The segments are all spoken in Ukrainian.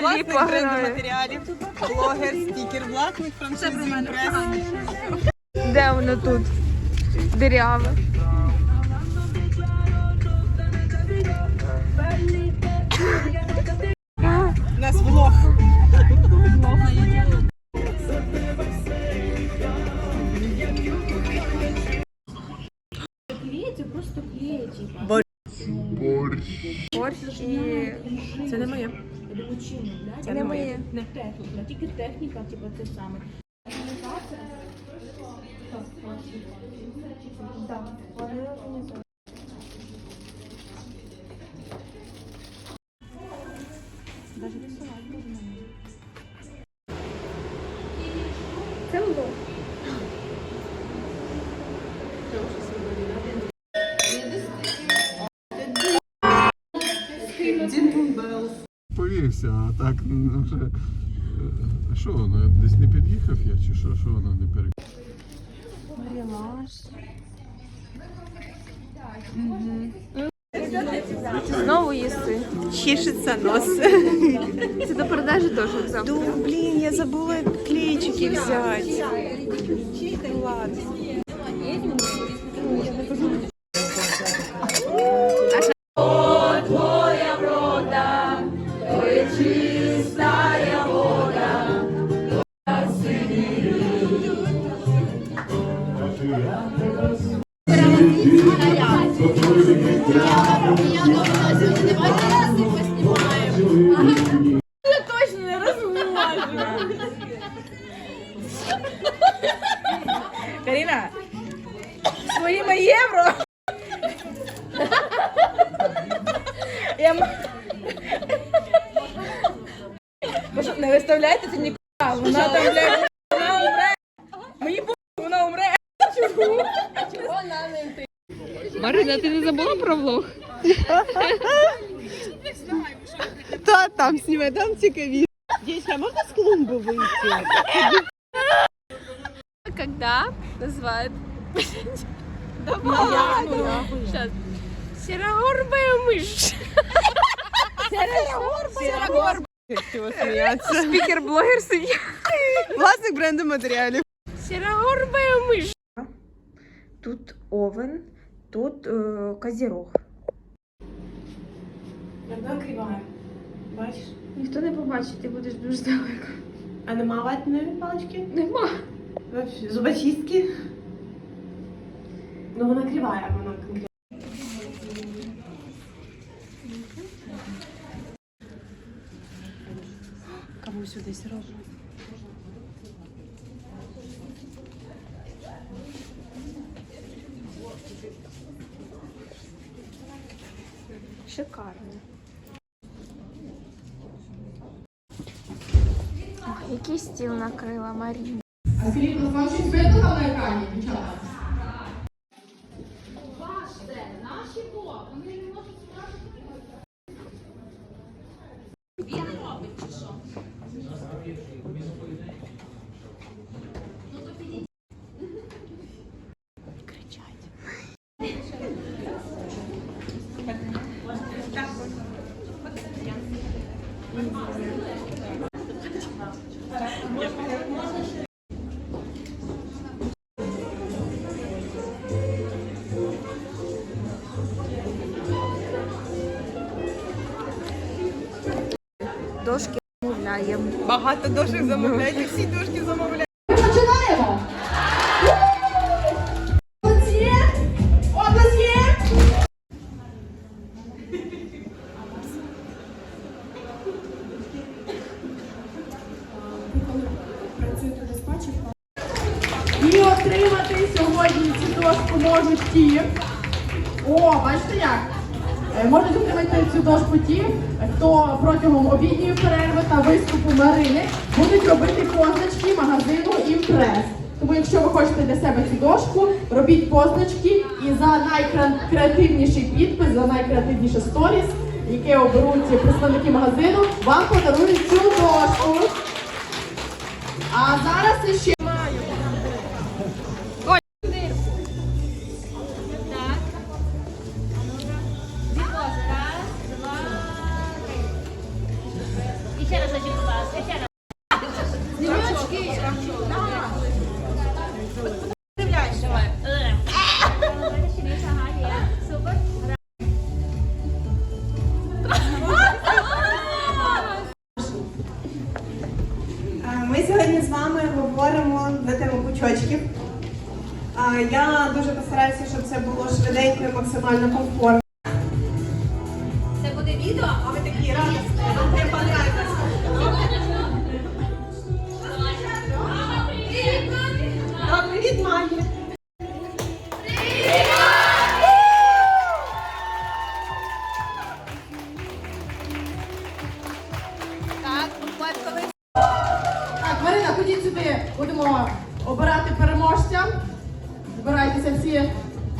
Власник ліпа грає. матеріалів, блогер, спікер, власник франшизи. Де воно тут? Диряве. У нас влог. Клеїться, просто клеїться. Борщ і... Це не моє. Блядь. Це не моє. Не техніка, тільки техніка, типу, це саме. Це Повівся, а так ну, вже. е, А що воно? Десь не під'їхав я, чи що, що воно не перек... Знову їсти. Чешеться нос. Це до продажі теж завтра. Блін, я забула клейчики взяти. Ладно. не виставляйте це ніколи. Вона там, блядь, вона умре. Мені по вона умре. Марина, ти не забула про влог? Та там сніме, там цікаві. Дівчинка, можна з клумби вийти? Когда называют... Давай! Сейчас. Серогорбая мышь. Серогорбая. Чого сміятися? Спикер-блогер сидит. Власник бренду матеріалів. Серогорбая мышь. Тут овен, тут э, козерог. Вона кривая. Бачиш? Ніхто не побачить, ти будеш дуже далеко. А нема ватної палички? Нема. Вообще, Зубочистки? Ну вона кривая, вона конкретно. Сюди робить? Шикарно. Який стіл накрила Маріна. А скажіть, щось видно на екрані, дівчата? Дошки замовляємо. Багато дошок замовляйте, всі дошки замовляйте. Хто протягом обідньої перерви та виступу Марини будуть робити позначки магазину Імпрес. Тому, якщо ви хочете для себе цю дошку, робіть позначки і за найкреативніший підпис, за найкреативніше сторіс, яке оберуть представники магазину, вам подарують цю дошку. А зараз ще Ще раз один, будь ласка, раз. Дівочки, дивляйся. Ми сьогодні з вами говоримо на тему пучочків. Е, я дуже постараюся, щоб це було швиденько і максимально комфортно. Збирайтеся всі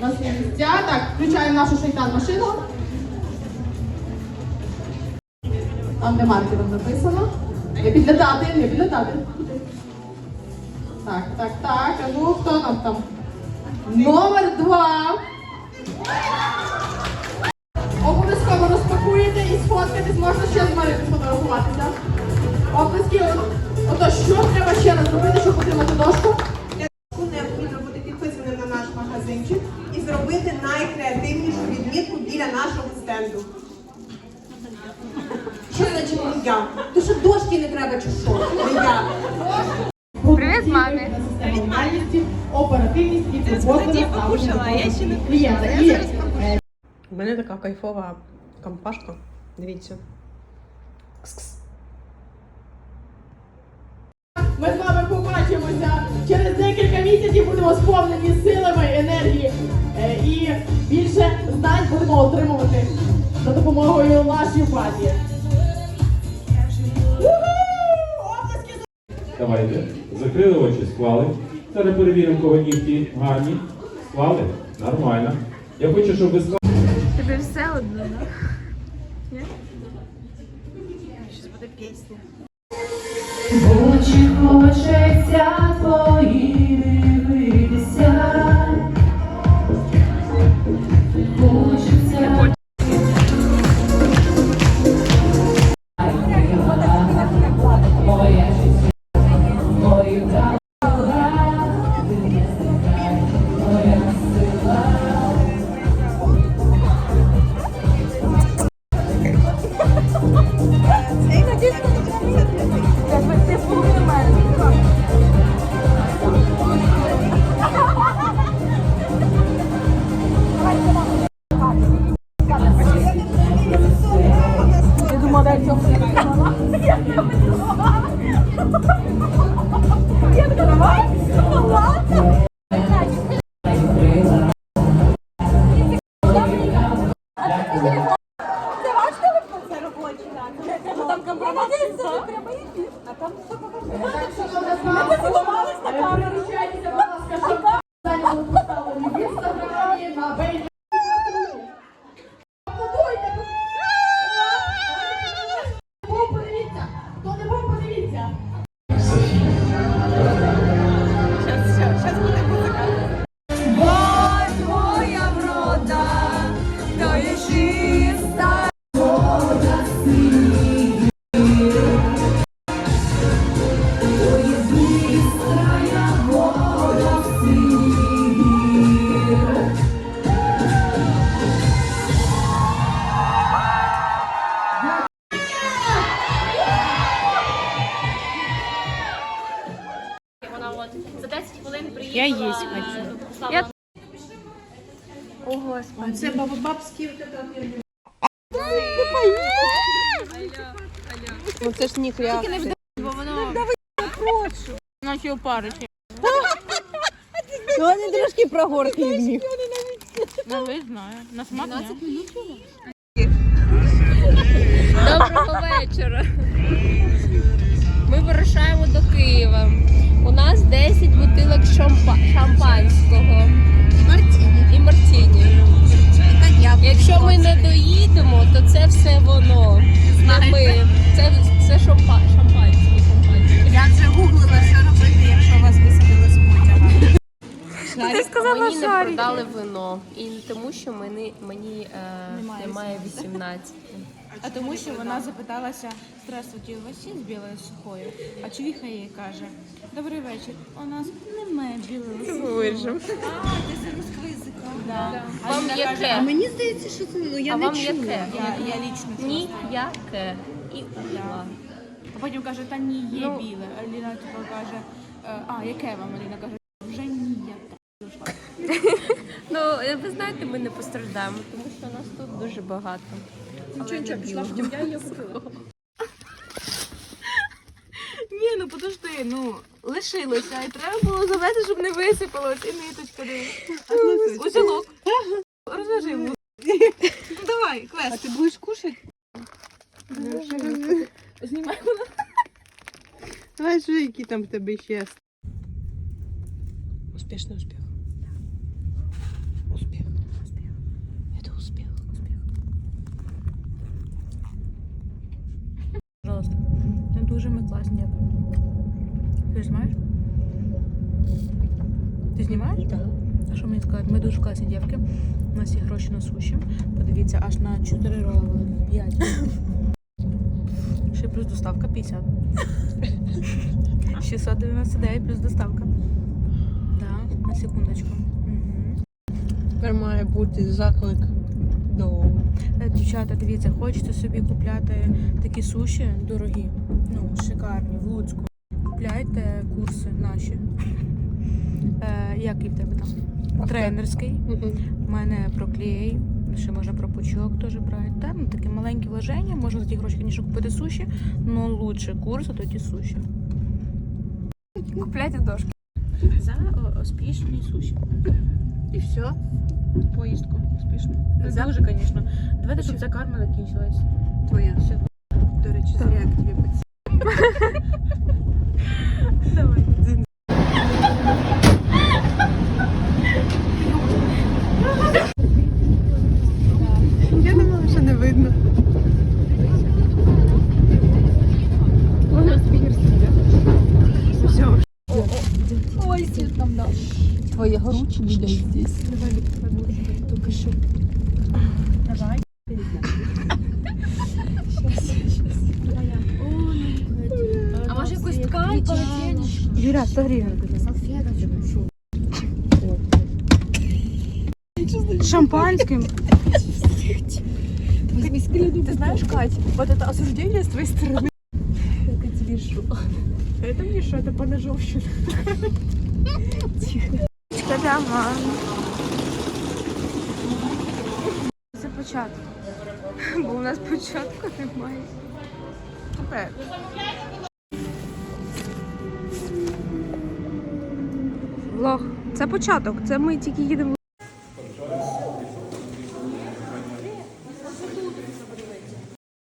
на свої місця. Так, включаємо нашу шайтан машину. Там де маркером написано. Не підлітати, не підлітати. Так, так, так. А ну хто нам там? Номер два. Обов'язково розпакуєте і сфоткатись, можна ще з Мариною сфотографуватися. Оплески, ото що треба ще кайфова компашка. Дивіться. Кс-кс. ми з вами побачимося. Через декілька місяців будемо сповнені силами, енергії е, і більше знань будемо отримувати за допомогою нашої базі. Давайте. Закрили очі, склали. Зараз перевіримо, кого нігті гарні. Склали? Нормально. Я хочу, щоб ви склали. Тобі все одно, так? Щось буде пісня. Очі хочеться Переміщайтеся, будь Це бабабабські. Ну це ж ніхря. Наче опариші. Ну вони трошки прогорклі в них. Ну, ви знаю. На смак ні. Доброго вечора. Ми вирушаємо до Києва. У нас 10 бутилок шампа- шампанського. Мартіні. І мартіні. Якщо ми не доїдемо, то це все воно. Не ми. Це, це шампа, шампанське. Я вже гуглила, що робити, якщо вас висадили з потяга. Ти сказала Мені не шарики. продали вино. І тому, що мені, мені е, немає 18. А тому, що вона запиталася, здравствуйте, у вас є з білою сухою? А чоловіка їй каже, добрий вечір, у нас немає білої сухої. А, ти з русского язика. Да. А Вам яке? А Мені здається, що це ну я а не вам чула. яке? Я, я лічно чула. Ніяке. І ушла. А потім каже, та ні, є Ну. біле. А Ліна типу каже, «Е, а, яке вам? Аліна каже, вже ніяке. Ну Ну, ви знаєте, ми не постраждаємо, тому що нас тут дуже багато. Нічого, нічого, пішла я її купила. Ні, ну подожди, ну лишилося, і треба було завести, щоб не висипалось, і ниточка дивись. Узелок. Розв'яжи йому. Ну давай, квест. А ты будешь кушать? Знімай. Давай же, які там в тебе ще. Успішний успіх. Успіх. Успіх. Это успіх. Успіх. Пожалуйста. Не дуже ми класні. Ти ж знаєш? Ти знімаєш? Так. А що мені сказати? Ми дуже класні дівки. У нас є гроші на суші. Подивіться, аж на 4 роли. 5. Ще плюс доставка 50. 699 плюс доставка. Да, на секундочку. Тепер має бути заклик до Е, Дівчата, дивіться, хочете собі купляти такі суші дорогі, ну, шикарні, в Луцьку. Купляйте курси наші. Е, який в тебе там? Тренерський. У мене про клей, ще можна про пучок теж брати. Та, ну, таке маленьке вложення, можна за ті гроші, звісно, купити суші, але лучше курс, а тоді суші. Купляйте дошки. За о, успішні суші. І все? Поїздку успішну. Не дуже, звісно. Давайте, щоб ця карма закінчилась. Твоя. До речі, зря я к тебе підсів. Давай. Я думала, що не видно. Все. Твоя горучі буде здесь. А ткань, полотенечко? Юля, 100 гривень. Шампанським. Ты знаешь, Кать, вот это осуждение с твоей стороны. Это тебе шо? Это мне что, это поножовщина. Це початок. Бо у нас початку немає. Тепер. Це початок. Це ми тільки їдемо